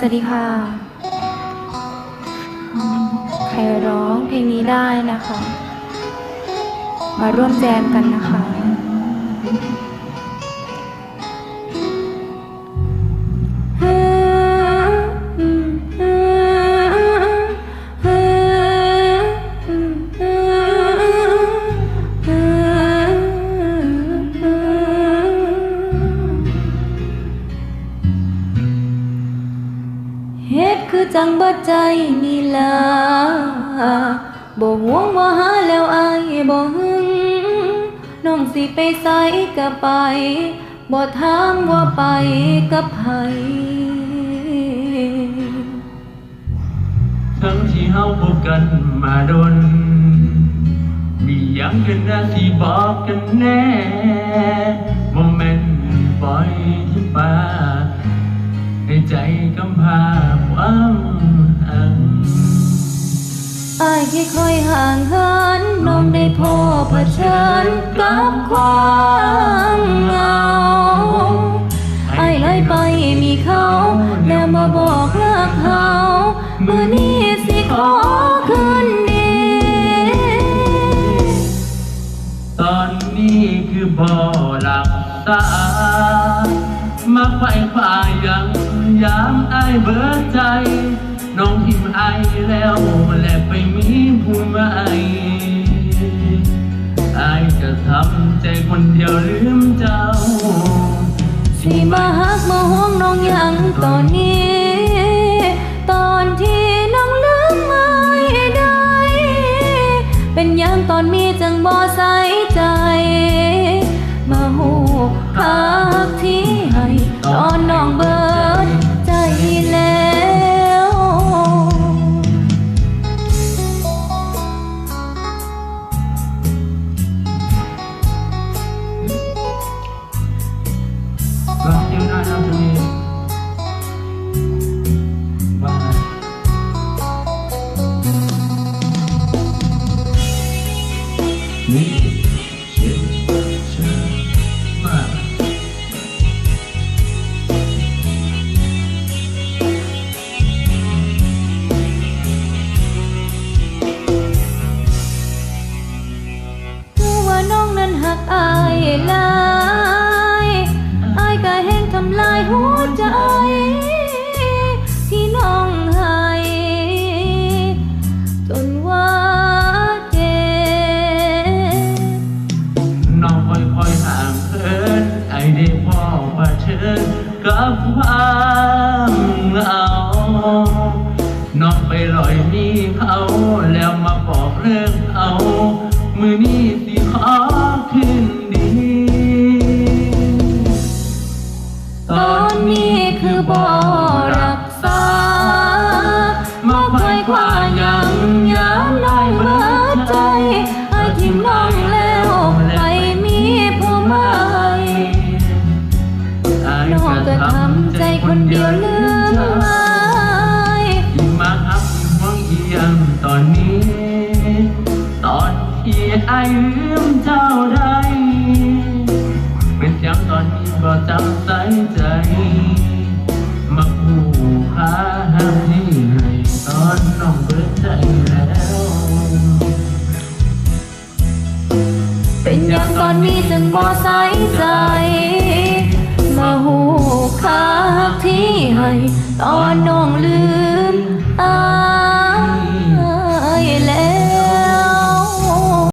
สวัสดีค่ะ ใครร้องเพลงนี้ได้นะคะ มาร่วมแจมกันนะคะ คือจังบ่ใจนี่ล่ะบ่ห่วงบ่าหาแล้วอายบ่หึงน้องสิไปไสก็ไปบ่ถามว่าไปกับไผทั้งที่เฮาพบกันมาดน มียังกันนะที่บอกกันแน่โมเมนต์ปล่อยที่ป่า ให้ใจกำพาความหังอายแค่คอยห่างเหินน้องได้พบเผชิญกับความเหงาอายเลยไปมีเขาแล้วมาบอกเลิกเขาเมื่อนี้สิขอคืนดีตอนนี้คือบ่หลับตา มาไขว่คว้ายังยามไอเบิดใจ น้องหิมไอแล้วและไปมีผู้ใหม่ไอจะทำใจคนเดียวลืมเจ้าสิมาฮักมาห่วงน้องยังตอนนี้ นี่ พ่อมาเชิญกับความเหงาน้องไปลอยมีเขาแล้วมาบอกเรื่องเขามือนี้สิขอคืนดี ตอนนี้คือบอกำใจคนเดียวลืมไหมที่มาอับห่วงเอียงตอนนี้ ตอนที่ไอายลืมเจ้าได้ เป็นยังตอนนี้ก็จำใส่ใจ มาคู่ค้าห้ามนี่ให้ตอนน้องเบิดใจแล้วเป็นอย่างตอนนี้จึงบ่ใส่ใจ ตอนน้องลืมอา